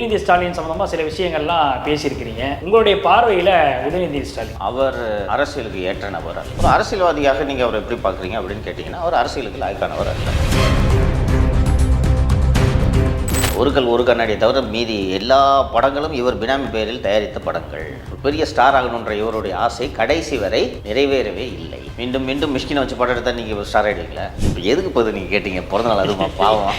உதயநிதி ஸ்டாலின் சம்பந்தமா சில விஷயங்கள்லாம் பேசியிருக்கிறீங்க. உங்களுடைய பார்வையில உதயநிதி ஸ்டாலின். அவர் அரசியலுக்கு ஏற்ற நபர். ஒரு அரசியல்வாதியாக நீங்க அவரை எப்படி பார்க்குறீங்க அப்படின்னு கேட்டீங்கன்னா அவர் அரசியலுக்கு லாய்க்கானவர் அல்ல. ஒரு கல் ஒரு கண்ணாடியை தவிர மீதி எல்லா படங்களும் இவர் பினாமி பெயரில் தயாரித்த படங்கள். பெரிய ஸ்டார் ஆகணுன்ற இவருடைய ஆசை கடைசி வரை நிறைவேறவே இல்லை. மீண்டும் மீண்டும் மிஷ்கினை வச்சு படம் எடுத்தா நீங்கள் ஸ்டார் ஆகிடுவீங்களா இப்போ எதுக்கு போது நீங்கள் கேட்டீங்க? பிறந்த நாள் பாவம்.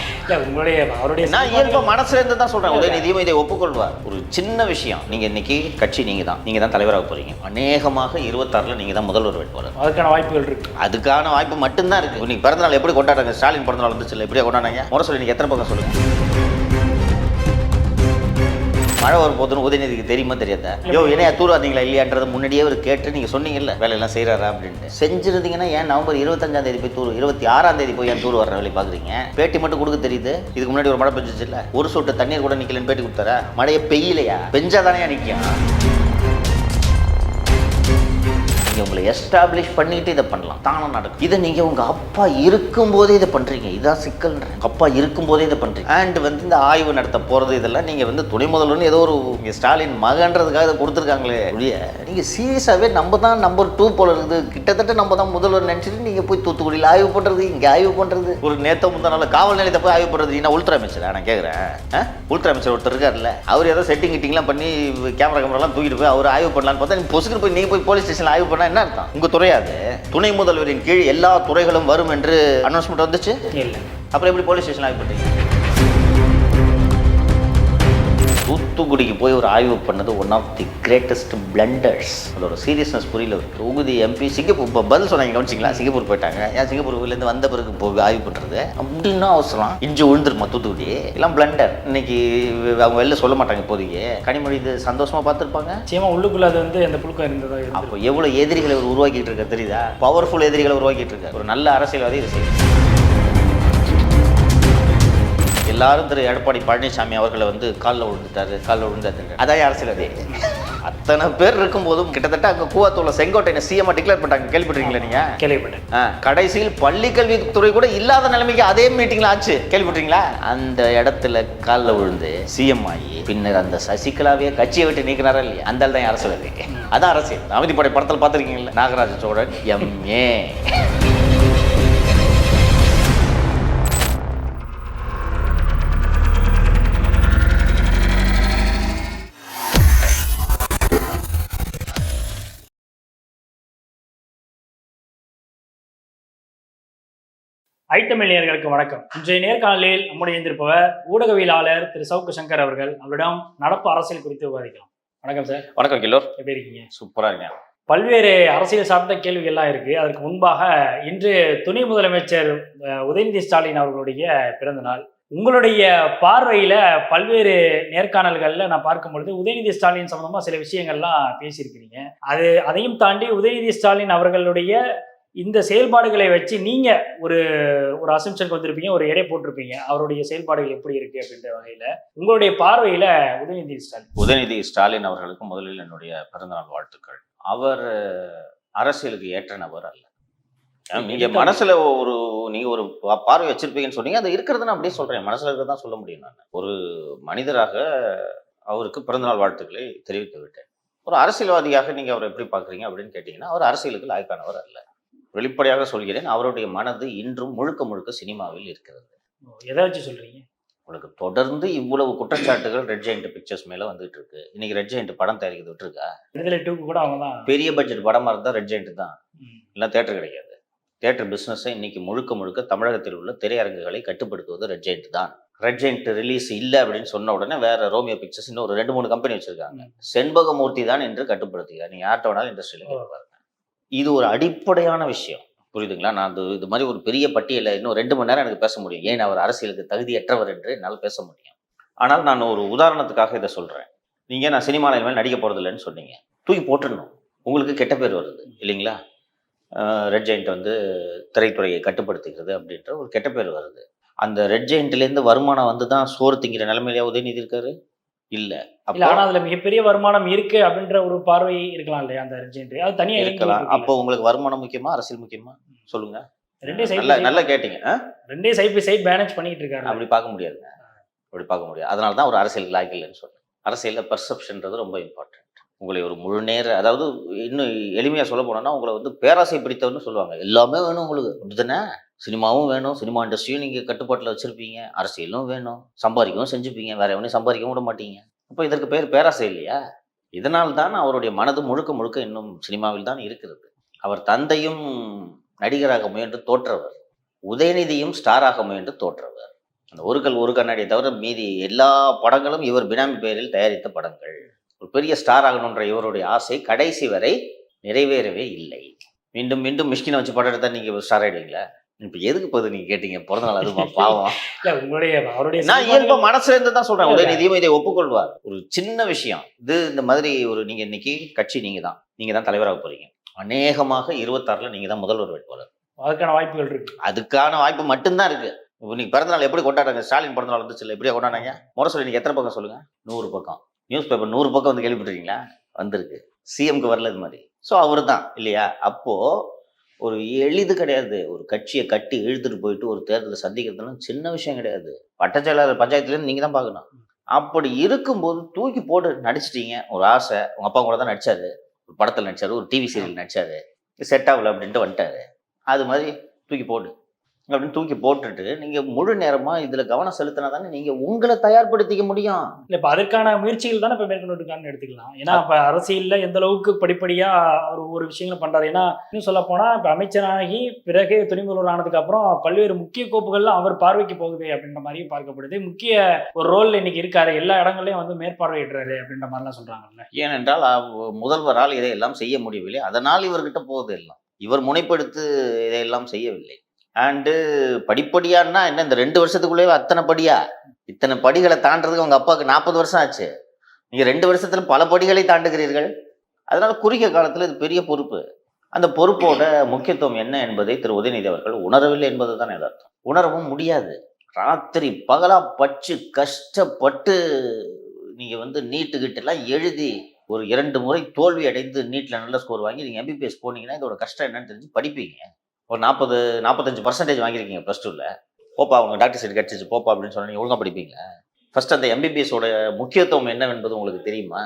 உங்களுடைய அவருடைய நான் இயல்பா மனசுல இருந்து தான் சொல்றேன். உதயநிதியும் இதை ஒப்புக்கொள்வார். ஒரு சின்ன விஷயம். நீங்க இன்னைக்கு கட்சி நீங்க தான். நீங்க தான் தலைவராக போறீங்க. அநேகமாக இருபத்தாறுல நீங்க தான் முதல்வர் வேட்பாளர். அதற்கான வாய்ப்புகள் இருக்கு. அதுக்கான வாய்ப்பு மட்டும்தான் இருக்கு. இன்னைக்கு பிறந்த நாள் எப்படி கொண்டாடுறாங்க? ஸ்டாலின் பிறந்த நாள் வந்துச்சு இல்லை எப்படியா கொண்டாடுறாங்க? முறை சொல்லி நீங்க எத்தனை பக்கம் சொல்லுங்க? மழை வரும் போதுன்னு உதயநிதிக்கு தெரியுமா தெரியாதா? யோ என்னையா தூர் வந்தீங்களா இல்லையான்றது முன்னாடியே அவர் கேட்டு நீங்க சொன்னீங்கல்ல வேலையெல்லாம் செய்யறாரா அப்படின்ட்டு. செஞ்சிருந்தீங்கன்னா ஏன் நவம்பர் இருபத்தஞ்சாம் தேதி போய் தூர் இருபத்தி ஆறாம் தேதி போய் ஏன் தூர் வர்ற வேலை பாக்குறீங்க? பேட்டி மட்டும் கொடுக்க தெரியுது. இதுக்கு முன்னாடி ஒரு மழை பெஞ்சிச்சு இல்ல ஒரு சொட்டு தண்ணீர் கூட நிக்கலன்னு பேட்டி கொடுத்தாரா? மழையை பெய்யலையா? பெஞ்சாதானே நிற்கும் நீங்கள் உங்களை எஸ்டாப்ளிஷ் பண்ணிட்டு இதை பண்ணலாம். தானாக நடக்கும். இதை நீங்கள் உங்கள் அப்பா இருக்கும்போதே இதை பண்ணுறீங்க இதான் சிக்கல்ன்றேன். அப்பா இருக்கும்போதே இதை பண்ணுறீங்க அண்ட் வந்து இந்த ஆய்வு நடத்த போகிறது இதெல்லாம் நீங்கள் வந்து துணை முதல்வர்னு ஏதோ ஒரு உங்கள் ஸ்டாலின் மகன்றதுக்காக இதை கொடுத்துருக்காங்களே ஒழிய நீங்கள் சீரியஸாகவே நம்ம தான் நம்பர் டூ போல இருக்குது. கிட்டத்தட்ட நம்ம தான் முதல்வர் நினச்சிட்டு நீங்கள் போய் தூத்துக்குடியில் ஆய்வு பண்ணுறது இங்கே ஆய்வு பண்ணுறது ஒரு நேத்த முந்தா காவல் நிலையத்தை போய் ஆய்வு பண்ணுறது நான் உள்துறை அமைச்சர்? நான் கேட்குறேன் உள்துறை அமைச்சர் ஒருத்தர் இருக்கார்ல அவர் ஏதோ செட்டிங் கிட்டிங்லாம் பண்ணி கேமரா கேமராலாம் தூக்கிட்டு போய் அவர் ஆய்வு பண்ணலான்னு பார்த்தா நீங்க பொசுக்கு போய் நீங்கள் போய் போலீஸ் ஸ்டேஷன் ஆய்வு பண்ண என்ன அர்த்தம்? உங்க துறையாது துணை முதல்வரின் கீழ் எல்லா துறைகளும் வரும் என்று அனௌன்ஸ்மெண்ட் வந்துச்சு? இல்ல. அப்புறம் எப்படி போலீஸ் ஸ்டேஷன் ஆய்வு தூத்துக்குடிக்கு போய் ஒரு ஆய்வு பண்ணது one of the greatest blunders அதோட சீரியஸ்னஸ் புரியல. இருக்கு. தொகுதி எம்பி சிங்கப்பூர் இப்போ பதில் சொன்னாங்க கவனிச்சிங்களா? சிங்கப்பூர் போயிட்டாங்க. ஏன் சிங்கப்பூர்லேருந்து வந்த பிறகு போய் ஆய்வு பண்ணுறது அப்படின்னா அவசரம். இஞ்சி விழுந்துருமா தூத்துக்குடி? எல்லாம் பிளண்டர் இன்னைக்கு அவங்க வெளில சொல்ல மாட்டாங்க இப்போதைக்கு. கனிமொழி இது சந்தோஷமா பார்த்துருப்பாங்க? நிச்சயமா உள்ளுக்குள்ள அது வந்து அந்த புழுக்கம் இருந்ததா இருந்து அப்போ எவ்வளோ எதிரிகளை உருவாக்கிட்டு இருக்க தெரியுதா? பவர்ஃபுல் எதிரிகளை உருவாக்கிட்டு இருக்காரு. ஒரு நல்ல அரசியல்வாதி இது செய்யும் எல்லாரும் திரு எடப்பாடி பழனிசாமி அவர்களை வந்து காலில் விழுந்துட்டாரு காலில் விழுந்தாரு அதான் அரசியல்வாதி அத்தனை பேர் இருக்கும்போதும் கிட்டத்தட்ட அங்கே கூவத்தூர்ல செங்கோட்டையை சிஎம் டிக்ளேர் பண்ணிட்டாங்க. கேள்விப்பட்டிருக்கீங்களா நீங்க? கேள்விப்பட்டேன். கடைசியில் பள்ளி கல்வித்துறை கூட இல்லாத நிலைமைக்கு அதே மீட்டிங்ல ஆச்சு. கேள்விப்பட்டீங்களா அந்த இடத்துல காலில் விழுந்து சிஎம் ஆகி பின்னர் அந்த சசிகலாவே கட்சியை விட்டு நீக்கினாரா இல்லையா? அந்த தான் அரசியல் அதான் அரசியல். அமைதிப்படை படத்தில் பார்த்துருக்கீங்களா நாகராஜ சோழன் எம்ஏ நேயர்களுக்கு வணக்கம். இன்றைய நேர்காணலில் நம்முடைய இருந்திருப்பவர் ஊடகவியலாளர் திரு சவுக்கு சங்கர் அவர்கள். அவரிடம் நடப்பு அரசியல் குறித்து விவாதிக்கலாம். வணக்கம் சார். வணக்கம் கில்லோர். எப்படி இருக்கீங்க? சூப்பரா இருக்கேன். பல்வேறு அரசியல் சார்ந்த கேள்விகள்லாம் இருக்கு. அதற்கு முன்பாக இன்று துணை முதலமைச்சர் உதயநிதி ஸ்டாலின் அவர்களுடைய பிறந்த நாள் உங்களுடைய பார்வையில பல்வேறு நேர்காணல்கள்ல நான் பார்க்கும் பொழுது உதயநிதி ஸ்டாலின் சம்பந்தமா சில விஷயங்கள்லாம் பேசியிருக்கிறீங்க. அது அதையும் தாண்டி உதயநிதி ஸ்டாலின் அவர்களுடைய இந்த செயல்பாடுகளை வச்சு நீங்க ஒரு ஒரு அசம்ஷனுக்கு வந்திருப்பீங்க ஒரு எடை போட்டிருப்பீங்க. அவருடைய செயல்பாடுகள் எப்படி இருக்கு அப்படின்ற வகையில உங்களுடைய பார்வையில உதயநிதி ஸ்டாலின். உதயநிதி ஸ்டாலின் அவர்களுக்கு முதலில் என்னுடைய பிறந்தநாள் வாழ்த்துக்கள். அவர் அரசியலுக்கு ஏற்ற நபர் அல்ல. நீங்க மனசுல ஒரு நீங்க ஒரு பார்வை வச்சிருப்பீங்கன்னு சொன்னீங்க அது இருக்கிறது நான் அப்படியே சொல்றேன். மனசுல இருக்கிறதா சொல்ல முடியும் நான். ஒரு மனிதராக அவருக்கு பிறந்தநாள் வாழ்த்துக்களை தெரிவித்து விட்டேன். ஒரு அரசியல்வாதியாக நீங்க அவரை எப்படி பார்க்குறீங்க அப்படின்னு கேட்டீங்கன்னா அவர் அரசியலுக்கு லாய்க்கானவர் அல்ல. வெளிப்படையாக சொல்கிறேன் அவருடைய மனது இன்றும் முழுக்க முழுக்க சினிமாவில் இருக்கிறது. எதை வச்சு உங்களுக்கு தொடர்ந்து இவ்வளவு குற்றச்சாட்டுகள் ரெட் ஜெயிண்ட் பிக்சர்ஸ் மேல வந்துட்டு இருக்கு. இன்னைக்கு ரெட் ஜெயிண்ட் படம் தயாரிக்கிறது விட்டுருக்கா? விடுதலை டூக்கு கூட அவங்க தான். பெரிய பட்ஜெட் படமா இருந்தா ரெட் ஜெயிண்ட் தான். இல்லை தேட்டர் கிடைக்காது தேட்டர் பிஸ்னஸை இன்னைக்கு முழுக்க முழுக்க தமிழகத்தில் உள்ள திரையரங்குகளை கட்டுப்படுத்துவது ரெட் ஜெயிண்ட் தான். ரெட் ஜெயிண்ட் ரிலீஸ் இல்லை அப்படின்னு சொன்ன உடனே வேற ரோமியோ பிக்சர்ஸ் இன்னும் ஒரு ரெண்டு மூணு கம்பெனி வச்சிருக்காங்க. செண்பகமூர்த்தி தான் என்று கட்டுப்படுத்துகிறார். நீங்க யார்கிட்ட வேணாலும் இண்டஸ்ட்ரியில் இது ஒரு அடிப்படையான விஷயம். புரியுதுங்களா? நான் அது இது மாதிரி ஒரு பெரிய பட்டியலை இன்னும் ரெண்டு மணி நேரம் எனக்கு பேச முடியும். ஏன் அவர் அரசியலுக்கு தகுதியற்றவர் என்று என்னால் பேச முடியும். ஆனால் நான் ஒரு உதாரணத்துக்காக இதை சொல்கிறேன் நீங்கள் நான் சினிமாவில் இனிமேல் நடிக்க போகிறதில்லைன்னு சொன்னீங்க. தூக்கி போட்டுடணும். உங்களுக்கு கெட்ட பேர் வருது இல்லைங்களா? ரெட் ஜெயிண்ட் வந்து திரைத்துறையை கட்டுப்படுத்துகிறது அப்படின்ற ஒரு கெட்ட பேர் வருது. அந்த ரெட் ஜெயிண்ட்லேருந்து வருமானம் வந்து தான் சோறு திங்கிற நிலைமையிலேயே உதயநிதி இருக்காரு. இல்லை. இல்ல ஆனா அதுல மிகப்பெரிய வருமானம் இருக்கு அப்படின்ற ஒரு பார்வை இருக்கலாம் இல்லையா அந்த அர்ஜென்ட் அது தனியா இயங்கிட்டு இருக்கலாம். அப்போ உங்களுக்கு வருமானம் முக்கியமா அரசியல் முக்கியமா? சொல்லுங்க. ரெண்டே சைடு நல்லா கேட்டீங்க? ரெண்டே சைட் பை சைட் மேனேஜ் பண்ணிட்டு இருக்காரு. அப்படி பார்க்க முடியாதுங்க. அப்படி பார்க்க முடியாது. அதனால தான் ஒரு அரசியல் லாய்க்கு இல்லைன்னு சொல்றேன். அரசியலில் பெர்செப்ஷன்றது ரொம்ப இம்பார்ட்டன்ட் உங்களை ஒரு முழு நேர அதாவது இன்னும் எளிமையாக சொல்ல போனோம்னா உங்களை வந்து பேராசை பிடித்தவன்னு சொல்லுவாங்க. எல்லாமே வேணும் உங்களுக்கு. அப்படிதானே சினிமாவும் வேணும். சினிமா இண்டஸ்ட்ரியும் நீங்கள் கட்டுப்பாட்டில் வச்சுருப்பீங்க. அரசியலும் வேணும். சம்பாதிக்கவும் செஞ்சுப்பீங்க. வேற எவனையும் சம்பாதிக்கவும் விட மாட்டீங்க. அப்போ இதற்கு பேர் பேராசை இல்லையா? இதனால் தான் அவருடைய மனது முழுக்க முழுக்க இன்னும் சினிமாவில் தான் இருக்கிறது. அவர் தந்தையும் நடிகராக முயன்று தோற்றவர். உதயநிதியும் ஸ்டாராக முயன்று தோற்றவர். அந்த ஒரு கல் ஒரு கண்ணாடியை தவிர மீதி எல்லா படங்களும் இவர் பினாமி பெயரில் தயாரித்த படங்கள். ஒரு பெரிய ஸ்டார் ஆகணுன்ற இவருடைய ஆசை கடைசி வரை நிறைவேறவே இல்லை. மீண்டும் மீண்டும் மிஷ்கினை வச்சு படம் எடுத்தா நீங்க ஸ்டார் ஆயிடுவீங்களா? இப்ப எதுக்கு போகுது நீங்க கேட்டீங்க? பிறந்த நாள் அதுமா பாவம். இல்ல உங்களுடைய அவருடைய நான் இயல்பா மனசுல இருந்து தான் சொல்றேன். இல்ல. உதயநிதியும் இதை ஒப்புக்கொள்வார். ஒரு சின்ன விஷயம். இது இந்த மாதிரி ஒரு நீங்க இன்னைக்கு கட்சி நீங்க தான். நீங்க தான் தலைவராக போறீங்க. அநேகமாக இருபத்தாறுல நீங்க தான் முதல்வர் வேட்பாளர். அதுக்கான வாய்ப்புகள் இருக்கு. அதுக்கான வாய்ப்பு மட்டும்தான் இருக்கு. இப்போ நீங்க பிறந்த நாள் எப்படி கொண்டாடுறாங்க? ஸ்டாலின் பிறந்த நாள் வந்துச்சு எப்படியா கொண்டாடுறாங்க? முறை சொல்லி எத்தனை பக்கம் சொல்லுங்க? நூறு பக்கம். நியூஸ் பேப்பர் நூறு பக்கம் வந்து கேள்விப்பட்டிருக்கீங்களா? வந்திருக்கு. சிஎம்க்கு வரல இது மாதிரி. ஸோ அவர் தான் இல்லையா? அப்போது ஒரு எளிது கிடையாது. ஒரு கட்சியை கட்டி இழுத்துட்டு போயிட்டு ஒரு தேர்தலை சந்திக்கிறதுலாம் சின்ன விஷயம் கிடையாது. வட்டச்செயலாளர் பஞ்சாயத்துலேருந்து நீங்கள் தான் பார்க்கணும். அப்படி இருக்கும்போது தூக்கி போட்டு நடிச்சிட்டீங்க. ஒரு ஆசை. உங்கள் அப்பா கூட தான் நடிச்சாரு. ஒரு படத்தில் நடித்தார் ஒரு டிவி சீரியல் நடிச்சாரு. செட் ஆகல அப்படின்ட்டு வந்துட்டாரு. அது மாதிரி தூக்கி போடு. அப்படின்னு தூக்கி போட்டுட்டு நீங்கள் முழு நேரமாக இதில் கவனம் செலுத்தினா தானே நீங்கள் உங்களை தயார்படுத்திக்க முடியும். இல்ல இப்ப அதற்கான முயற்சிகள் தானே இப்ப மேற்கொண்டு எடுத்துக்கலாம். ஏன்னா இப்ப அரசியல்ல எந்த அளவுக்கு படிப்படியா அவர் ஒவ்வொரு விஷயங்களை பண்றாரு. ஏன்னா இன்னும் சொல்ல போனா இப்ப அமைச்சராகி பிறகு துணை முதல்வர் ஆனதுக்கு அப்புறம் பல்வேறு முக்கிய கோப்புகள்லாம் அவர் பார்வைக்கு போகுது அப்படின்ற மாதிரி பார்க்கப்படுது. முக்கிய ஒரு ரோல் இன்னைக்கு இருக்காரு. எல்லா இடங்களையும் வந்து மேற்பார்வையிடுறாரு அப்படின்ற மாதிரிலாம் சொல்றாங்கல்ல. ஏனென்றால் முதல்வரால் இதையெல்லாம் செய்ய முடியவில்லை. அதனால் இவர்கிட்ட போகுது எல்லாம் இவர் முனைப்படுத்து இதையெல்லாம் செய்யவில்லை. அண்டு படிப்படியான்னா என்ன இந்த ரெண்டு வருஷத்துக்குள்ளேயே அத்தனை படியா? இத்தனை படிகளை தாண்டதுக்கு உங்க அப்பாவுக்கு நாற்பது வருஷம் ஆச்சு. நீங்க ரெண்டு வருஷத்துல பல படிகளை தாண்டுகிறீர்கள். அதனால குறுகிய காலத்துல இது பெரிய பொறுப்பு. அந்த பொறுப்போட முக்கியத்துவம் என்ன என்பதை திரு. உதயநிதி அவர்கள் உணரவில்லை என்பதுதான் யதார்த்தம். உணரவும் முடியாது. ராத்திரி பகலா பச்சு கஷ்டப்பட்டு நீங்க வந்து நீட்டுக்கிட்ட எல்லாம் எழுதி ஒரு இரண்டு முறை தோல்வி அடைந்து நீட்டில் நல்ல ஸ்கோர் வாங்கி நீங்கள் எம்பிபிஎஸ் போனீங்கன்னா இதோட கஷ்டம் என்னன்னு தெரிஞ்சு படிப்பீங்க. ஒரு நாற்பது நாற்பத்தஞ்சு பர்சன்டேஜ் வாங்கியிருக்கீங்க ப்ளஸ் டூவில் போப்பா அவங்க டாக்டர் சீட் கிடச்சிச்சு போப்பா அப்படின்னு சொன்னா நீங்க ஒழுங்கா படிப்பீங்களா? ஃபர்ஸ்ட் அந்த எம்பிபிஎஸோட முக்கியத்துவம் என்னவென்பது உங்களுக்கு தெரியுமா?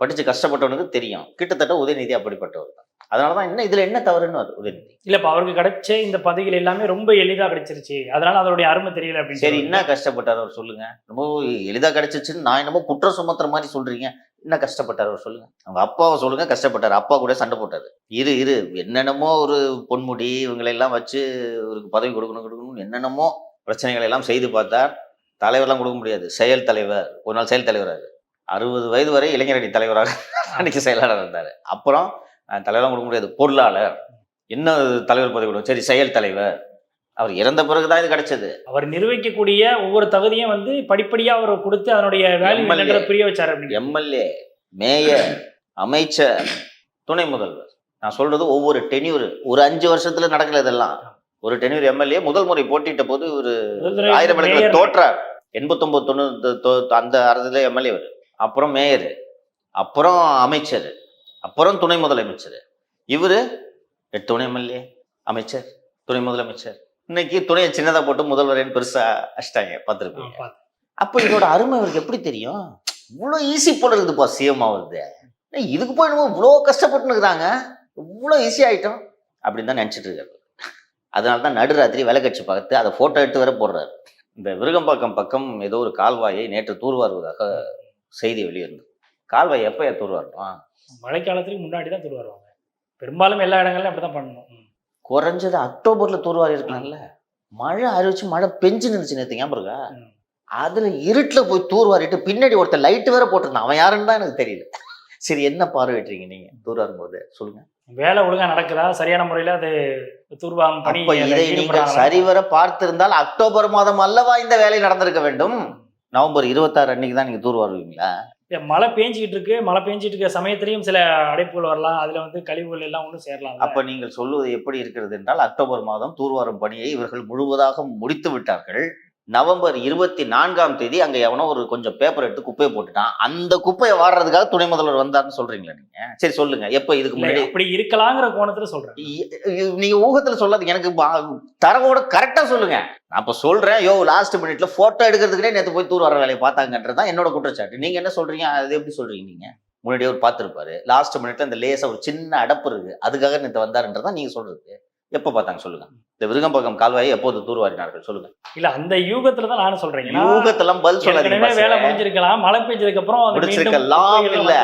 படிச்சு கஷ்டப்பட்டவனுக்கு தெரியும். கிட்டத்தட்ட உதயநிதி அப்படிப்பட்டவர் தான். அதனால தான் என்ன இதுல என்ன தவறுன்னு வருது உதயநிதி. இல்ல இப்ப அவருக்கு கிடைச்ச இந்த பதவிகள் எல்லாமே ரொம்ப எளிதா கிடைச்சிருச்சு. அதனால அதோடைய அருமை தெரியல அப்படின்னு சரி என்ன கஷ்டப்பட்டார் அவர் சொல்லுங்க. ரொம்ப எளிதா கிடைச்சிச்சுன்னு நான் என்னமோ குற்றம் சுமத்துற மாதிரி சொல்றீங்க. என்ன கஷ்டப்பட்டார் அவர் சொல்லுங்க. அவங்க அப்பாவை சொல்லுங்க கஷ்டப்பட்டார். அப்பா கூட சண்டை போட்டாரு. இரு இரு என்னென்னமோ ஒரு பொன்முடி இவங்களை எல்லாம் வச்சு ஒரு பதவி கொடுக்கணும் கொடுக்கணும் என்னென்னமோ பிரச்சனைகளை எல்லாம் செய்து பார்த்தார். தலைவர்லாம் கொடுக்க முடியாது. செயல் தலைவர் ஒரு நாள் செயல் தலைவராரு அறுபது வயது வரை இளைஞரணி தலைவராக அன்னைக்கு செயலாளர் இருந்தார். அப்புறம் தலைவர்லாம் கொடுக்க முடியாது. பொருளாளர். என்ன தலைவர் பதவி கொடுக்கும் சரி செயல் தலைவர். அவர் இறந்த பிறகுதான் இது கிடைச்சது. அவர் நிர்வகிக்கக்கூடிய ஒவ்வொரு தகுதியும் வந்து படிப்படியா அவர் கொடுத்து அதனுடைய வேல்யூ புரிய வச்சாரு அப்படின்னு எம்எல்ஏ மேயர் அமைச்சர் துணை முதல்வர். நான் சொல்றது ஒவ்வொரு டென்யூர் ஒரு அஞ்சு வருஷத்துல நடக்கல இதெல்லாம். ஒரு டென்யூர் எம்எல்ஏ முதல் முறை போட்டிட்ட போது ஒரு ஆயிரம் இடத்துல தோற்றார். எண்பத்தொன்பது தொண்ணூறு அந்த அரசுல எம்எல்ஏ அப்புறம் மேயர். அப்புறம் அமைச்சர். அப்புறம் துணை முதலமைச்சர். இவரு துணை எம்எல்ஏ அமைச்சர் துணை முதலமைச்சர். இன்னைக்கு துணையை சின்னதா போட்டு முதல்வரேன்னு பெருசா அடிச்சிட்டாங்க பார்த்துருப்பீங்க. அப்போ இதோட அருமை அவருக்கு எப்படி தெரியும்? இவ்வளோ ஈஸி போல இருக்குதுப்பா சிஎம் ஆகுது இதுக்கு போய் நம்ம இவ்வளோ கஷ்டப்பட்டுனுக்குறாங்க இவ்வளோ ஈஸி ஆயிட்டோம். அப்படின்னு தான் நினச்சிட்டு இருக்காரு. அதனால தான் நடுராத்திரி விளக்கட்சி பார்த்து அதை ஃபோட்டோ எடுத்து வேற போடுறாரு. இந்த விருகம்பாக்கம் பக்கம் ஏதோ ஒரு கால்வாயை நேற்று தூர்வாருவதாக செய்தி வெளியிருந்தது கால்வாய் எப்போ தூர்வாரணும்? மழைக்காலத்துக்கு முன்னாடி தான் தூர்வாருவாங்க. பெரும்பாலும் எல்லா இடங்கள்லயும் அப்படிதான் பண்ணணும். குறைஞ்சது அக்டோபர்ல தூர்வாரி இருக்கலாம்ல. மழை அறிவிச்சு மழை பெஞ்சு நின்றுச்சு நேற்று ஞாபகம். அதுல இருட்டுல போய் தூர்வாரிட்டு பின்னாடி ஒருத்தர் லைட் வேற போட்டிருந்தான். அவன் யாருன்னு தான் எனக்கு தெரியல. சரி என்ன பார்வையிட்டீங்க நீங்க தூர்வாரும் போது சொல்லுங்க. வேலை ஒழுங்கா நடக்குதா? சரியான முறையில அது தூர்வாகும் பணி இதை நீங்கள்? சரிவர பார்த்திருந்தால் அக்டோபர் மாதம் அல்லவா இந்த வேலை நடந்திருக்க வேண்டும்? நவம்பர் இருபத்தாறு அன்னைக்கு தான் நீங்க தூர்வாருவீங்களா மழை பேஞ்சிக்கிட்டு இருக்கு. மழை பேஞ்சிட்டு இருக்க சமயத்திலையும் சில அடைப்புகள் வரலாம். அதுல வந்து கழிவுகள் எல்லாம் ஒன்றும் சேரலாம் அப்ப நீங்கள் சொல்லுவது எப்படி இருக்கிறது என்றால் அக்டோபர் மாதம் தூர்வாரும் பணியை இவர்கள் முழுவதாக முடித்து விட்டார்கள். நவம்பர் இருபத்தி நான்காம் தேதி அங்க எவனோ ஒரு கொஞ்சம் பேப்பர் எடுத்து குப்பையை போட்டுட்டான். அந்த குப்பையை வாடுறதுக்காக துணை முதல்வர் வந்தாருன்னு சொல்றீங்களா நீங்க? சரி சொல்லுங்க. எப்ப இதுக்கு முன்னாடி? அப்படி இருக்கலாங்கிற கோணத்துல சொல்றேன். நீங்க ஊகத்துல சொல்லாதீங்க. எனக்கு தரவோட கரெக்டா சொல்லுங்க. நான் இப்போ சொல்றேன் யோ லாஸ்ட் மினிட்ல போட்டோ எடுக்கிறதுக்குனே நேற்று போய் தூர் வர வேலையை பார்த்தாங்கன்றது தான் என்னோட குற்றச்சாட்டு. நீங்க என்ன சொல்றீங்க? அது எப்படி சொல்றீங்க நீங்க? முன்னாடியே ஒரு பார்த்துருப்பாரு. லாஸ்ட் மினிட்ல இந்த லேசா ஒரு சின்ன அடப்பு இருக்கு. அதுக்காக நேற்று வந்தாருன்றதான் நீங்க சொல்றது. எப்போ பார்த்தாங்க? சொல்லுங்க. இந்த விருகம்பக்கம் கால்வாயை எப்போது தூர்வாரினார்கள்? சொல்லுங்க. இல்ல அந்த யூகத்துல தான் நானும் சொல்றேன். ஏன்னா, யூகத்தெல்லாம் பதில் ஏற்கனவே வேலை சொல்லாதீங்க முடிஞ்சிருக்கலாம் மழை பெஞ்சதுக்கு அப்புறம் முடிச்சிருக்கலாம் இல்ல.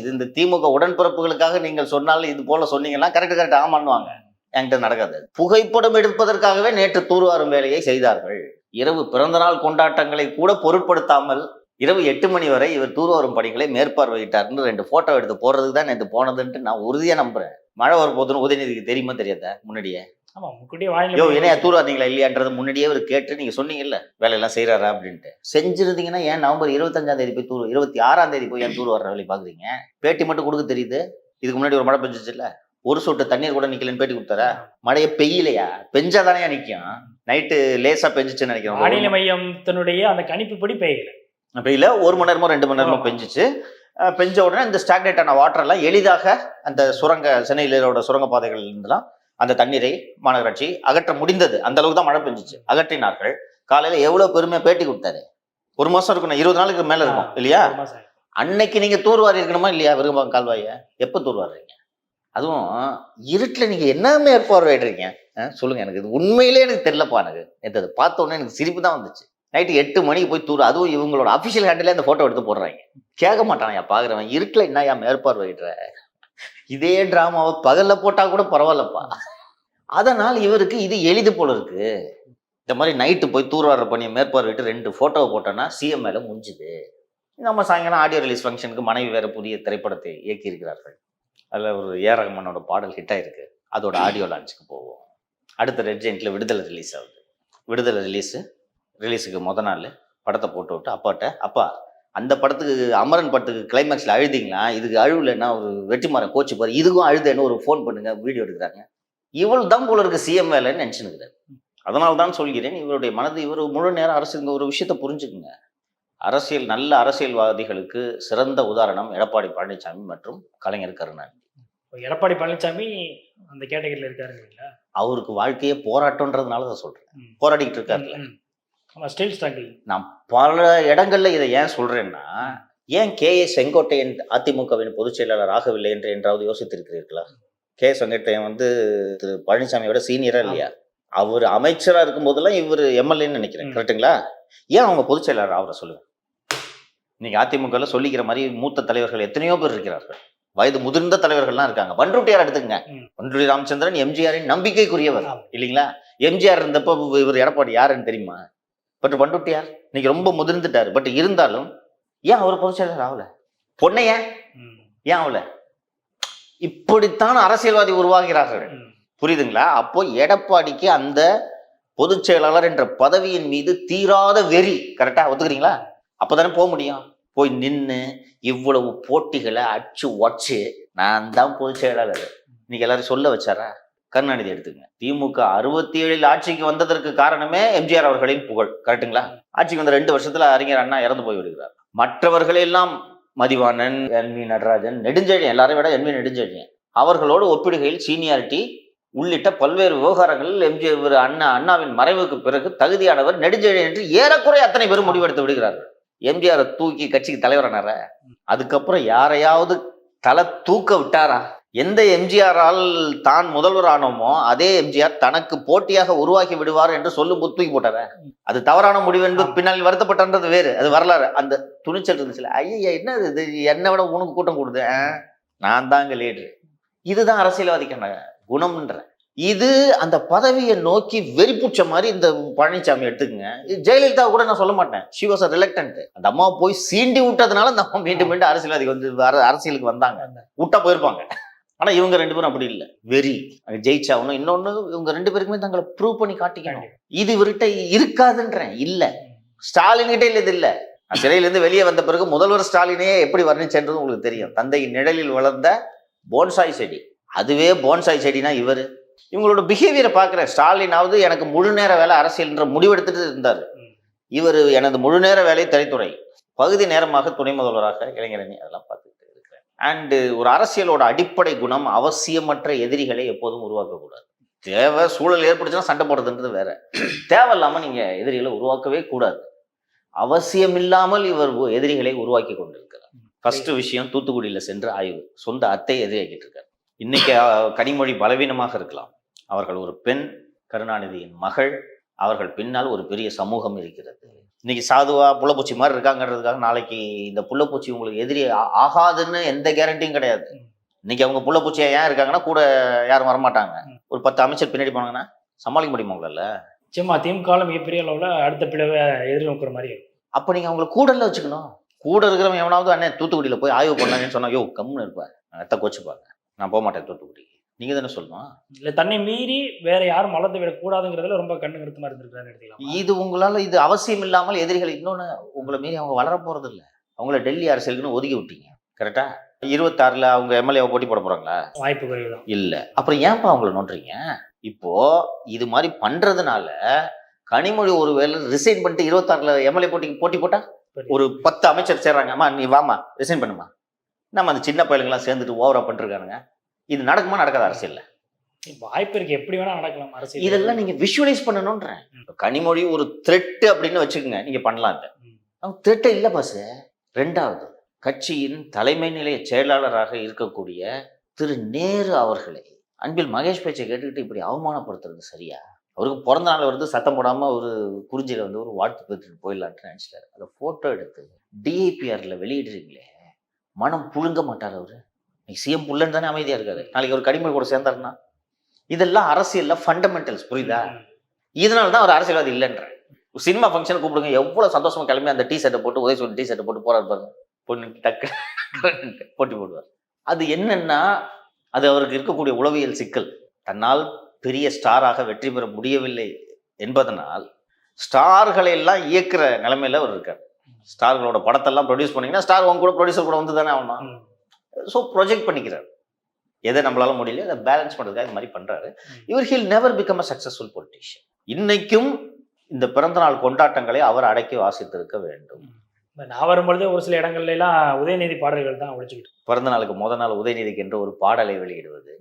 இது இந்த திமுக உடன்பிறப்புகளுக்காக நீங்கள் சொன்னாலும் இது போல சொன்னீங்கன்னா கரெக்ட் கரெக்ட் ஆமான்னுவாங்க. என்கிட்ட நடக்காது. புகைப்படம் எடுப்பதற்காகவே நேற்று தூர்வாரும் வேலையை செய்தார்கள். இரவு பிறந்தநாள் கொண்டாட்டங்களை கூட பொருட்படுத்தாமல் இரவு எட்டு மணி வரை இவர் தூர்வாரும் பணிகளை மேற்பார்வையிட்டார்னு ரெண்டு போட்டோ எடுத்து போறதுக்கு தான் நேற்று போனதுன்ட்டு நான் உறுதியா நம்புறேன். மழை வரப்போகுதுன்னு உதயநிதிக்கு தெரியுமா தெரியாதா? முன்னாடியே. ஆமா முன்கூட்டியே வாயில யோ இல்லையான்றது முன்னாடியே அவர் கேட்டு நீங்க சொன்னீங்கல்ல வேலையெல்லாம் செய்யறாரா அப்படின்ட்டு. செஞ்சிருந்தீங்கன்னா ஏன் நவம்பர் இருபத்தஞ்சாம் தேதி போய் தூர் இருபத்தி ஆறாம் தேதி போய் ஏன் தூர் வர்ற வேலை பாக்குறீங்க? பேட்டி மட்டும் கொடுக்க தெரியுது. இதுக்கு முன்னாடி ஒரு மழை பெஞ்சிச்சுல்ல ஒரு சொட்டு தண்ணீர் கூட நிக்கலன்னு பேட்டி கொடுத்தாரா? மழையே பெய்யலையா? பெஞ்சாதானே நிக்கும்? நைட்டு லேசா பெஞ்சிச்சுன்னு நினைக்கிறேன் வானிலை மையத்தினுடைய அந்த கணிப்புப்படி பெய்யல. பெய்யல. ஒரு மணி நேரமோ ரெண்டு மணி நேரமோ பெஞ்சிச்சு. பெஞ்ச உடனே இந்த ஸ்டாக்னேட் ஆன வாட்டர் எல்லாம் எளிதாக அந்த சுரங்க சென்னையிலோட சுரங்க பாதைகள் இருந்தெல்லாம் அந்த தண்ணீரை மாநகராட்சி அகற்ற முடிந்தது. அந்த அளவுக்கு தான் மழை பெஞ்சிச்சு. அகற்றினார்கள். காலையில எவ்வளவு பெருமையா பேட்டி கொடுத்தாரு. ஒரு மாசம் இருக்கணும் இருபது நாளுக்கு மேல இருக்கும் இல்லையா. அன்னைக்கு நீங்க தூர்வாரி இருக்கணுமா இல்லையா? விரும்பாங்க கால்வாய. எப்ப தூர்வாடுறீங்க அதுவும் இருட்டுல நீங்க என்ன மேற்பார்வையிடுறீங்க? சொல்லுங்க எனக்கு இது உண்மையிலே எனக்கு தெரியலப்பா எனக்கு நேற்று அதை பார்த்த உடனே எனக்கு சிரிப்பு தான் வந்துச்சு. நைட்டு எட்டு மணிக்கு போய் தூர். அதுவும் இவங்களோட அஃபிஷியல் ஹேண்டில் அந்த ஃபோட்டோ எடுத்து போடுறாங்க. கேட்க மாட்டான் பார்க்குறவன் இருக்கல என்ன ஏன் மேற்பார்வையிடுற இதே டிராமாவை பகலில் போட்டால் கூட பரவாயில்லப்பா. அதனால் இவருக்கு இது எளிது போல இருக்கு. இந்த மாதிரி நைட்டு போய் தூர்வார பணியை மேற்பார்வையிட்டு ரெண்டு ஃபோட்டோவை போட்டோன்னா சிஎம் மேலே முடிஞ்சுது நம்ம சாயங்காலம் ஆடியோ ரிலீஸ் ஃபங்க்ஷனுக்கு மனைவி வேற புதிய திரைப்படத்தை இயக்கியிருக்கிறார்கள். அதில் ஒரு ஏ ரஹ்மானோட பாடல் ஹிட் ஆயிருக்கு. அதோட ஆடியோ லான்ச்சுக்கு போவோம். அடுத்த ரெட் ஜெயின்ட்ல விடுதலை ரிலீஸ் ஆகுது. விடுதலை ரிலீஸு ரிலீஸுக்கு முத நாள் படத்தை போட்டு விட்டு அப்பாட்ட அப்பா அந்த படத்துக்கு அமரன் படத்துக்கு கிளைமேக்ஸில் அழுதிங்களா? இதுக்கு அழுவலைன்னா ஒரு வெற்றிமாறன் கோச்சு பாரு. இதுக்கும் அழுதேன்னு ஒரு ஃபோன் பண்ணுங்க வீடியோ எடுக்கிறாங்க. இவள் தான் போல இருக்கு சிஎம் வேலைன்னு நினச்சினுக்கிறார் அதனால தான் சொல்கிறேன் இவருடைய மனது இவர் முழு நேரம் அரசு ஒரு விஷயத்தை புரிஞ்சுக்குங்க. அரசியல் நல்ல அரசியல்வாதிகளுக்கு சிறந்த உதாரணம் எடப்பாடி பழனிசாமி மற்றும் கலைஞர் கருணாநிதி. எடப்பாடி பழனிசாமி அந்த கேட்டகரியில இருக்காருங்களா அவருக்கு வாழ்க்கையே போராட்டம்ன்றதுனால தான் சொல்றேன். ம். போராடிக்கிட்டு இருக்காருல்ல. ஸ்டில் ஸ்ட்ரகிள் நான் பல இடங்கள்ல இதை ஏன் சொல்றேன்னா ஏன் கே ஏ செங்கோட்டையன் அதிமுகவின் பொதுச் செயலாளர் ஆகவில்லை என்று என்றாவது யோசித்திருக்கிறீர்களா? கே செங்கோட்டையன் வந்து திரு பழனிசாமியோட சீனியரா இல்லையா? அவர் அமைச்சரா இருக்கும் போதெல்லாம் இவர் எம்எல்ஏன்னு நினைக்கிறேன். ம். கரெக்ட்டுங்களா? ஏன் அவங்க பொதுச் செயலாளர் அவரை சொல்லுங்க? இன்னைக்கு அதிமுகல சொல்லிக்கிற மாதிரி மூத்த தலைவர்கள் எத்தனையோ பேர் இருக்கிறார்கள். வயது முதிர்ந்த தலைவர்கள்லாம் இருக்காங்க. பன்ருட்டியார் எடுத்துக்கங்க. ம். பன்ருட்டி ராமச்சந்திரன் எம்ஜிஆரின் நம்பிக்கைக்குரியவர். இல்லைங்களா? எம்ஜிஆர் இருந்தப்போ இவர் எடப்பாடி யாருன்னு தெரியுமா? பட் பண்டுட்டியார் இன்னைக்கு ரொம்ப முதிர்ந்துட்டாரு. பட் இருந்தாலும் ஏன் அவர் பொதுச் செயலாளர் ஆகல? ம். ஏன்? ஆகல? இப்படித்தான் அரசியல்வாதி உருவாகிறார்கள். புரியுதுங்களா? அப்போ எடப்பாடிக்கு அந்த பொதுச் செயலாளர் என்ற பதவியின் மீது தீராத வெறி கரெக்டா ஒத்துக்கிறீங்களா? அப்பதானே போக முடியும். போய் நின்று இவ்வளவு போட்டிகளை அச்சு உடச்சு நான் தான் பொதுச் செயலாளர். இன்னைக்கு எல்லாரும் சொல்ல வச்சாரா? கருணாநிதி எடுத்துங்க திமுக அறுபத்தி ஏழில் ஆட்சிக்கு வந்ததற்கு காரணமே எம்ஜிஆர் அவர்களின் புகழ். கரெக்ட்டுங்களா? ஆட்சிக்கு வந்த ரெண்டு வருஷத்துல அறிஞர் அண்ணா இறந்து போய் விடுகிறார். மற்றவர்கள் எல்லாம் மதிவாணன் என் வி நடராஜன் நெடுஞ்செழியன் எல்லாரையும் விட என் வி நெடுஞ்செழியன் அவர்களோடு ஒப்பிடுகையில் சீனியாரிட்டி உள்ளிட்ட பல்வேறு விவகாரங்களில் எம்ஜிஆர் அண்ணா அண்ணாவின் மறைவுக்கு பிறகு தகுதியானவர் நெடுஞ்செழியன் என்று ஏறக்குறைய அத்தனை பேரும் முடிவெடுத்து விடுகிறார்கள். எம்ஜிஆரை தூக்கி கட்சிக்கு தலைவரானார? அதுக்கப்புறம் யாரையாவது தலை தூக்க விட்டாரா? எந்த எம்ஜிஆரால் தான் முதல்வர் ஆனோமோ அதே எம்ஜிஆர் தனக்கு போட்டியாக உருவாக்கி விடுவார் என்று சொல்லும் போது தூக்கி போட்டார. அது தவறான முடிவு என்பது பின்னால் வருத்தப்பட்டன்றது வேறு. அது வரலாறு. அந்த துணிச்சல் இருந்துச்சுல. ஐயா என்ன இது? என்னை விட உனக்கு கூட்டம் கொடுது? நான் தாங்க லீடர் இதுதான் அரசியல்வாதிக்கான குணம்ன்ற. இது அந்த பதவியை நோக்கி வெறிப்புச்ச மாதிரி இந்த பழனிசாமி எடுத்துக்கங்க. ஜெயலலிதா கூட நான் சொல்ல மாட்டேன். ஷி வாஸ் ரிலக்டன்ட் அந்த அம்மா போய் சீண்டி விட்டதுனால அந்த அம்மா மீண்டும் மீண்டும் அரசியல்வாதிக்கு வந்து அர- அரசியலுக்கு வந்தாங்க. விட்டா போயிருப்பாங்க. ஆனா இவங்க ரெண்டு பேரும் அப்படி இல்லை. வெறி ஜெயிச்சாகணும். இன்னொன்னு இவங்க ரெண்டு பேருக்குமே தங்களை ப்ரூவ் பண்ணி காட்டிக்கணும். இது இவர்கிட்ட இருக்காதுன்றேன். இல்ல. ஸ்டாலின் கிட்ட இல்ல இது இல்ல. சிறையிலிருந்து வெளியே வந்த பிறகு முதல்வர் ஸ்டாலினையே எப்படி வர்ணிச்சேன்றது உங்களுக்கு தெரியும். தந்தையின் நிழலில் வளர்ந்த போன்சாய் செடி. அதுவே போன்சாய் செடினா இவர். இவங்களோட பிஹேவியரை பார்க்குறேன். ஸ்டாலினாவது எனக்கு முழு நேர வேலை அரசியல்ன்ற முடிவெடுத்துட்டு இருந்தார். இவர் எனது முழு நேர வேலை திரைத்துறை. பகுதி நேரமாக துணை முதல்வராக இளைஞரணி அதெல்லாம் இருக்கிறேன் அண்டு ஒரு அரசியலோட அடிப்படை குணம் அவசியமற்ற எதிரிகளை எப்போதும் உருவாக்கக்கூடாது. தேவை சூழல் ஏற்படுச்சுன்னா சண்டை போடுறதுன்றது வேற. தேவையில்லாம நீங்க எதிரிகளை உருவாக்கவே கூடாது. அவசியம் இல்லாமல் இவர் எதிரிகளை உருவாக்கி கொண்டிருக்கிறார். ஃபர்ஸ்ட் விஷயம் தூத்துக்குடியில சென்று ஆய்வு. சொந்த அத்தை எதிரியாக்கிட்டு இருக்கார். இன்னைக்கு கனிமொழி பலவீனமாக இருக்கலாம். அவர்கள் ஒரு பெண் கருணாநிதியின் மகள். அவர்கள் பின்னால் ஒரு பெரிய சமூகம் இருக்கிறது. இன்னைக்கு சாதுவா புள்ளப்பூச்சி மாதிரி இருக்காங்கிறதுக்காக நாளைக்கு இந்த புள்ளப்பூச்சி உங்களுக்கு எதிரி ஆகாதுன்னு எந்த கேரண்டியும் கிடையாது. இன்னைக்கு அவங்க புள்ளப்பூச்சியா ஏன் இருக்காங்கன்னா கூட யாரும் வரமாட்டாங்க. ஒரு பத்து அமைச்சர் பின்னாடி போனாங்கன்னா சமாளிக்க முடியுமா உங்களால? நிச்சயமா திமுக மிகப்பெரிய அளவுல அடுத்த பிளவை எதிர்நோக்கிற மாதிரி இருக்கும் அப்ப நீங்க அவங்கள கூடல வச்சுக்கணும். கூட இருக்கிறவன் எவனாவது அண்ணே தூத்துக்குடியில போய் ஆய்வு பண்ணாங்கன்னு சொன்னா யோ கம்முன்னு இருப்பார். எத்த கோச்சுப்பாங்க. நான் போக மாட்டேன் தூத்துக்குடி நீங்க தானே சொல்லணும். இல்ல தன்னை மீறி வேற யாரும் வளர்ந்து விடக்கூடாதுங்கிறதுல ரொம்ப கண்ணு கருத்துமா இருந்திருக்காரு இது உங்களால இது அவசியம் இல்லாமல் எதிரிகள் இன்னொன்னு உங்களை மீறி அவங்க வளர போறது இல்ல அவங்கள டெல்லி அரசியலுக்குன்னு ஒதுக்கி விட்டீங்க. கரெக்டா? இருபத்தாறுல அவங்க எம்எல்ஏ போட்டி போட போறாங்களா? வாய்ப்பு குறைவு தான். இல்ல. அப்புறம் ஏன்பா அவங்கள நோண்டுறீங்க? இப்போ இது மாதிரி பண்றதுனால கனிமொழி ஒரு வேலை ரிசைன் பண்ணிட்டு இருபத்தாறுல எம்எல்ஏ போட்டிக்கு போட்டி போட்டா? ஒரு பத்து அமைச்சர் சேர்றாங்க. அம்மா நீ வாமா ரிசைன் பண்ணுமா நம்ம அந்த சின்ன பயலுங்கெல்லாம் சேர்ந்துட்டு ஓவரா பண்ணிருக்கானுங்க இது நடக்குமா நடக்காத அரசியல்ல? வாய்ப்பு இருக்கு. எப்படி வேணா நடக்கலாம் அரசியல். இதெல்லாம் நீங்க விஷுவலைஸ் பண்ணணும்ன்றேன் கனிமொழி ஒரு த்ரெட் அப்படின்னு வச்சுக்கோங்க. நீங்க பண்ணலாம் இதை. அவங்க த்ரெட்டே இல்ல பாஸ் ரெண்டாவது கட்சியின் தலைமை நிலைய செயலாளராக இருக்கக்கூடிய திரு நேரு அவர்களை அன்பில் மகேஷ் பேச்சை கேட்டுக்கிட்டு இப்படி அவமானப்படுத்துறது சரியா? அவருக்கு பிறந்த நாள் வருது சத்தம் போடாம ஒரு குறிஞ்சியில வந்து ஒரு வாழ்த்து பெற்றுட்டு போயிடலான்ட்டு நினைச்சிட்டாரு. அதை போட்டோ எடுத்து டிஐபிஆர்ல வெளியிடுறீங்களே மனம் புழுங்க மாட்டார் அவரு. நீங்க சிஎம் புள்ளன்னு தானே அமைதியா இருக்காரு. நாளைக்கு ஒரு கடிமொழி கூட சேர்ந்தாருன்னா இதெல்லாம் அரசியல்ல ஃபண்டமெண்டல்ஸ் புரியுதா. இதனால தான் அவர் அரசியல்வாதி இல்லைன்றேன் சினிமா ஃபங்க்ஷன் கூப்பிடுங்க எவ்வளவு சந்தோஷமா கிளம்பி அந்த டீ ஷர்ட்டை போட்டு உதய சொல்லி டீ ஷர்ட்டை போட்டு போறாரு பாருங்க. பொண்ணு டக்கு போட்டி போடுவார். அது என்னன்னா அது அவருக்கு இருக்கக்கூடிய உளவியல் சிக்கல். தன்னால் பெரிய ஸ்டாராக வெற்றி பெற முடியவில்லை என்பதனால் ஸ்டார்களை எல்லாம் இயக்குற நிலைமையில அவர் இருக்கார். ஸ்டார்களோட படத்தெல்லாம் ப்ரொடியூஸ் பண்ணீங்கன்னா ஸ்டார் உங்க கூட ப்ரொடியூசர் கூட வந்து தானே ஆகணும். ஸோ ப்ரொஜெக்ட் பண்ணிக்கிறார். எதை நம்மளால முடியல அதை பேலன்ஸ் பண்றதுக்காக இது மாதிரி பண்றாரு. இவர் he'll never become a successful politician இன்னைக்கும் இந்த பிறந்தநாள் கொண்டாட்டங்களை அவர் அடக்கி வாசித்திருக்க வேண்டும். நான் வரும்பொழுதே ஒரு சில இடங்கள்ல எல்லாம் உதயநிதி பாடல்கள் தான் ஒழிச்சுக்கிட்டு பிறந்த நாளுக்கு முத நாள் உதயநிதிக்கு என்று ஒரு பாடலை வெளியிடுவது.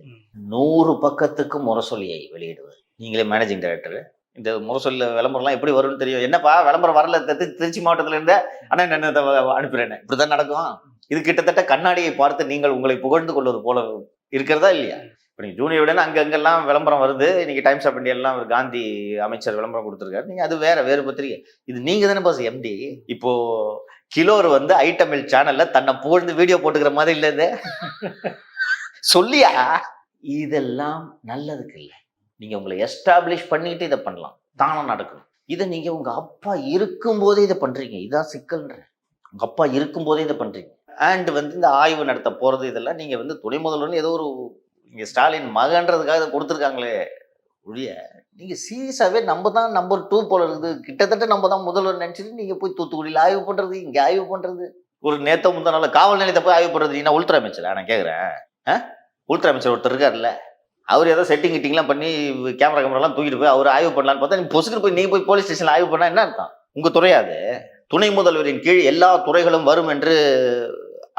நூறு பக்கத்துக்கு முரசொலியை வெளியிடுவது. நீங்களே மேனேஜிங் டைரக்டர் இந்த முரசொலியில் விளம்பரம்லாம் எப்படி வரும்னு தெரியும். என்னப்பா விளம்பரம் வரல திருச்சி மாவட்டத்துல இருந்த? ஆனால் என்ன இதை அனுப்புறேன் இப்படிதான் நடக்கும். இது கிட்டத்தட்ட கண்ணாடியை பார்த்து நீங்கள் உங்களை புகழ்ந்து கொள்வது போல இருக்கிறதா இல்லையா? இப்போ நீங்கள் ஜூனியர் விடன்னு அங்கங்கெல்லாம் விளம்பரம் வருது. இன்னைக்கு டைம்ஸ் ஆஃப் இந்தியா எல்லாம் ஒரு காந்தி அமைச்சர் விளம்பரம் கொடுத்துருக்காரு. நீங்க அது வேற வேறு பத்திரிகை. இது நீங்க தானே பாஸ் எம்டி இப்போ கிலோர் வந்து ஐட்டமில் சேனல்ல தன்னை புகழ்ந்து வீடியோ போட்டுக்கிற மாதிரி இல்லை இது. சொல்லியா? இதெல்லாம் நல்லதுக்கு இல்லை. நீங்கள் உங்களை எஸ்டாப்ளிஷ் பண்ணிட்டு இதை பண்ணலாம். தானாக நடக்கணும் இதை நீங்கள் உங்கள் அப்பா இருக்கும்போதே இதை பண்ணுறீங்க இதான் சிக்கல்ன்ற. உங்கள் அப்பா இருக்கும்போதே இதை பண்ணுறீங்க அண்ட் வந்து இந்த ஆய்வு நடத்த போகிறது இதெல்லாம் நீங்கள் வந்து துணை முதல்வர்னு ஏதோ ஒரு இங்கே ஸ்டாலின் மகன்றதுக்காக இதை கொடுத்துருக்காங்களே ஒழிய நீங்கள் சீரியஸாகவே நம்ம தான் நம்பர் டூ போல இருக்குது. கிட்டத்தட்ட நம்ம தான் முதல்வர் நினச்சிட்டு நீங்கள் போய் தூத்துக்குடியில் ஆய்வு பண்ணுறது இங்கே ஆய்வு பண்ணுறது ஒரு நேத்த முந்தா நாள் காவல் நிலையத்தை போய் ஆய்வு பண்ணுறது நீ உள்துறை அமைச்சர்? நான் கேட்குறேன் ஆ? உள்துறை அமைச்சர் ஒருத்தர் இருக்கார்ல அவர் ஏதோ செட்டிங் கிட்டிங்லாம் பண்ணி கேமரா கேமராலாம் தூக்கிட்டு போய் அவர் ஆய்வு பண்ணலான்னு பார்த்தா நீ பொசுக்கு போய் நீ போய் போலீஸ் ஸ்டேஷன்ல ஆய்வு பண்ணா என்ன அர்த்தம்? உங்க துறையாது துணை முதல்வரின் கீழ் எல்லா துறைகளும் வரும் என்று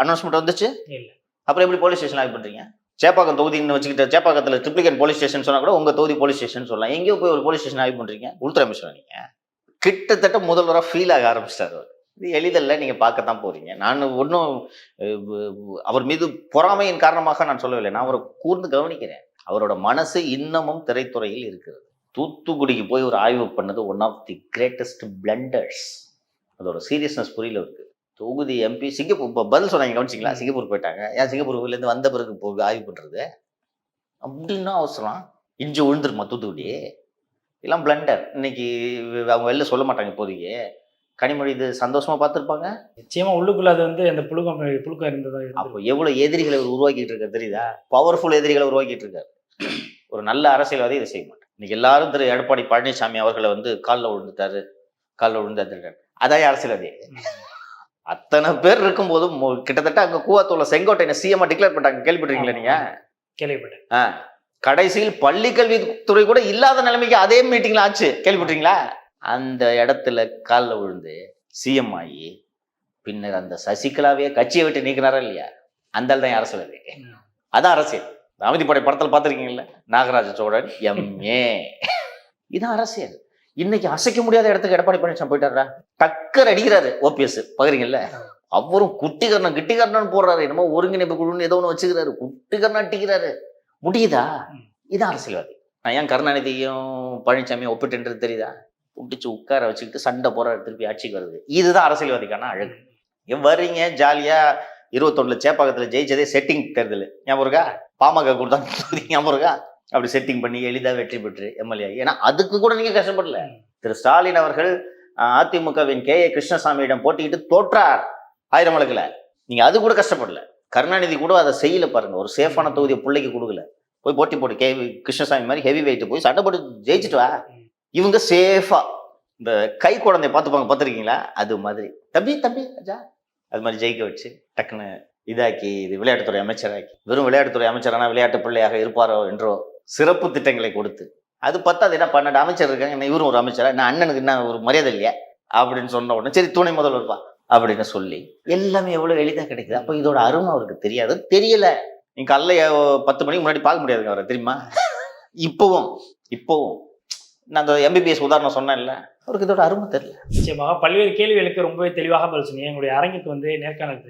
அனௌன்ஸ்மெண்ட் வந்துச்சு? இல்ல. அப்புறம் எப்படி போலீஸ் ஸ்டேஷன் ஆய்வு பண்றீங்க? சேப்பாக்கம் தொகுதின்னு வச்சுக்கிட்டு சேப்பாக்கத்துல ட்ரிப்ளிகன் போலீஸ் ஸ்டேஷன் சொன்னா கூட உங்க தொகுதி போலீஸ் ஸ்டேஷன் சொல்லலாம். எங்கேயோ போய் ஒரு போலீஸ் ஸ்டேஷன் ஆய்வு பண்றீங்க? உள்துறை அமைச்சர் நீங்க? கிட்டத்தட்ட முதல்வரா ஃபீல் ஆக ஆரம்பிச்சிட்டாரு அவர். இது எளிதல்ல நீங்க பார்க்கத்தான் போறீங்க. நான் ஒன்றும் அவர் மீது பொறாமையின் காரணமாக நான் சொல்லவில்லை. நான் அவரை கூர்ந்து கவனிக்கிறேன். அவரோட மனசு இன்னமும் திரைத்துறையில் இருக்கிறது. தூத்துக்குடிக்கு போய் ஒரு ஆய்வு பண்ணது one of the greatest blunders அதோட சீரியஸ்னஸ் புரியல இருக்கு தொகுதி எம்பி சிங்கப்பூர் இப்போ பதில் சொன்னாங்க கவனிச்சிங்களா? சிங்கப்பூர் போயிட்டாங்க. ஏன் சிங்கப்பூர்லேருந்து வந்த பிறகு போய் ஆய்வு பண்ணுறது அப்படின்னா அவசரம். இஞ்சி விழுந்துருமா தூத்துக்குடி? எல்லாம் பிளண்டர் இன்னைக்கு அவங்க வெளில சொல்ல மாட்டாங்க இப்போதைக்கு. கனிமொழி இது சந்தோஷமா பார்த்துருப்பாங்க? நிச்சயமா உள்ளுக்குள்ள அது வந்து அந்த புழுக்கம் புழுக்கம் இருந்ததா அப்போ எவ்வளவு எதிரிகளை உருவாக்கிட்டு இருக்காரு தெரியுதா? பவர்ஃபுல் எதிரிகளை உருவாக்கிட்டு இருக்காரு. ஒரு நல்ல அரசியல்வாதி இதை செய்ய மாட்டார். இன்னைக்கு எல்லாரும் திரு எடப்பாடி பழனிசாமி அவர்களை வந்து காலில் விழுந்துட்டாரு. காலில் விழுந்தாரு அதான் அரசியல்வாதி. அத்தனை பேர் இருக்கும்போது கிட்டத்தட்ட அங்க கூவாத்தூர்ல செங்கோட்டையனை சிஎம் டிக்ளேர் பண்ணிட்டாங்க. கேள்விப்பட்டிருக்கீங்களா நீங்க? கேள்விப்பட்டேன். ஆ. கடைசியில் பள்ளி கல்வித்துறை கூட இல்லாத நிலைமைக்கு அதே மீட்டிங்ல ஆச்சு. கேள்விப்பட்டீங்களா அந்த இடத்துல காலில் விழுந்து சிஎம் ஆகி பின்னர் அந்த சசிகலாவே கட்சியை விட்டு நீக்கினாரா இல்லையா? அந்த தான் அரசியல்வாதி. ம். அதான் அரசியல். அமைதிப்படை படத்தில் பார்த்துருக்கீங்கல்ல? நாகராஜ சோழன் எம்ஏ இதான் அரசியல். இன்னைக்கு அசைக்க முடியாத இடத்துக்கு எடப்பாடி பழனிசாமி போயிட்டாரா டக்கர் அடிக்கிறாரு ஓபிஎஸ். பாக்குறீங்கல்ல? அவரும் குட்டிகர்ணம் கிட்டிகரணம் போடுறாரு. என்னமோ ஒருங்கிணைப்பு குழுன்னு ஏதோ ஒன்று வச்சுக்கிறாரு. குட்டிகர்ணம் அட்டிக்கிறாரு முடியுதா? இதான் அரசியல்வாதி. நான் ஏன் கருணாநிதியும் பழனிசாமியும் ஒப்பிட்டுன்றது தெரியுதா? பிடிச்சி உட்கார வச்சுக்கிட்டு சண்டை போறாரு திருப்பி ஆட்சிக்கு வருது. இதுதான் அரசியல்வாதிக்கான அழகு. வர்றீங்க? ஜாலியா இருபத்தொன்னுல சேப்பாக்கத்தில் ஜெயிச்சதே செட்டிங் தேர்தல். ஞாபகம் இருக்கா? பாமக கொடுத்தா ஞாபகம் இருக்கா? அப்படி செட்டிங் பண்ணி எளிதாக வெற்றி பெற்று எம்எல்ஏ ஏன்னா அதுக்கு கூட நீங்க கஷ்டப்படல. திரு ஸ்டாலின் அவர்கள் அதிமுகவின் கே. ஏ. கிருஷ்ணசாமியிடம் போட்டிக்கிட்டு தோற்றார் ஆயிரம் வழக்குல. நீங்க அது கூட கஷ்டப்படல. கருணாநிதி கூட அதை செய்யல பாருங்க. ஒரு சேஃபான தொகுதியை பிள்ளைக்கு கொடுக்கல. போய் போட்டி போட்டு கே. கிருஷ்ணசாமி மாதிரி ஹெவி வெயிட் போய் சண்டை போட்டு ஜெயிச்சுட்டு வா. இவங்க சேஃபா இந்த கை குழந்தைய பார்த்துப்பாங்க. பார்த்துருக்கீங்களா? அது மாதிரி. தம்பி தம்பி அஜா. அது மாதிரி ஜெயிக்க வச்சு டக்குன்னு இதாக்கி இது விளையாட்டுத்துறை அமைச்சராக்கி. வெறும் விளையாட்டுத்துறை அமைச்சரானா விளையாட்டு பிள்ளையாக இருப்பாரோ என்றோ சிறப்பு திட்டங்களை கொடுத்து அது பத்தாது என்ன பன்னெண்டு அமைச்சர் இருக்காங்க என்ன இவரும் ஒரு அமைச்சரா நான் அண்ணனுக்கு என்ன ஒரு மரியாதை இல்லையா? அப்படின்னு சொன்ன உடனே சரி துணை முதல்வர் வா அப்படின்னு சொல்லி எல்லாமே எவ்வளோ எளிதாக கிடைக்குது. அப்போ இதோட அருமை அவருக்கு தெரியாது. தெரியல. நீங்க காலைல பத்து மணிக்கு முன்னாடி பார்க்க முடியாதுங்க அவரை தெரியுமா? இப்போவும் இப்போவும். நான் அந்த எம்பிபிஎஸ் உதாரணம் சொன்னேன்ல அவருக்கு இதோட அருமை தெரியல. நிச்சயமாக பல்வேறு கேள்விகளுக்கு ரொம்பவே தெளிவாக பதில் சொன்னீங்க. எங்களுடைய அரங்குக்கு வந்து நேர்காணல்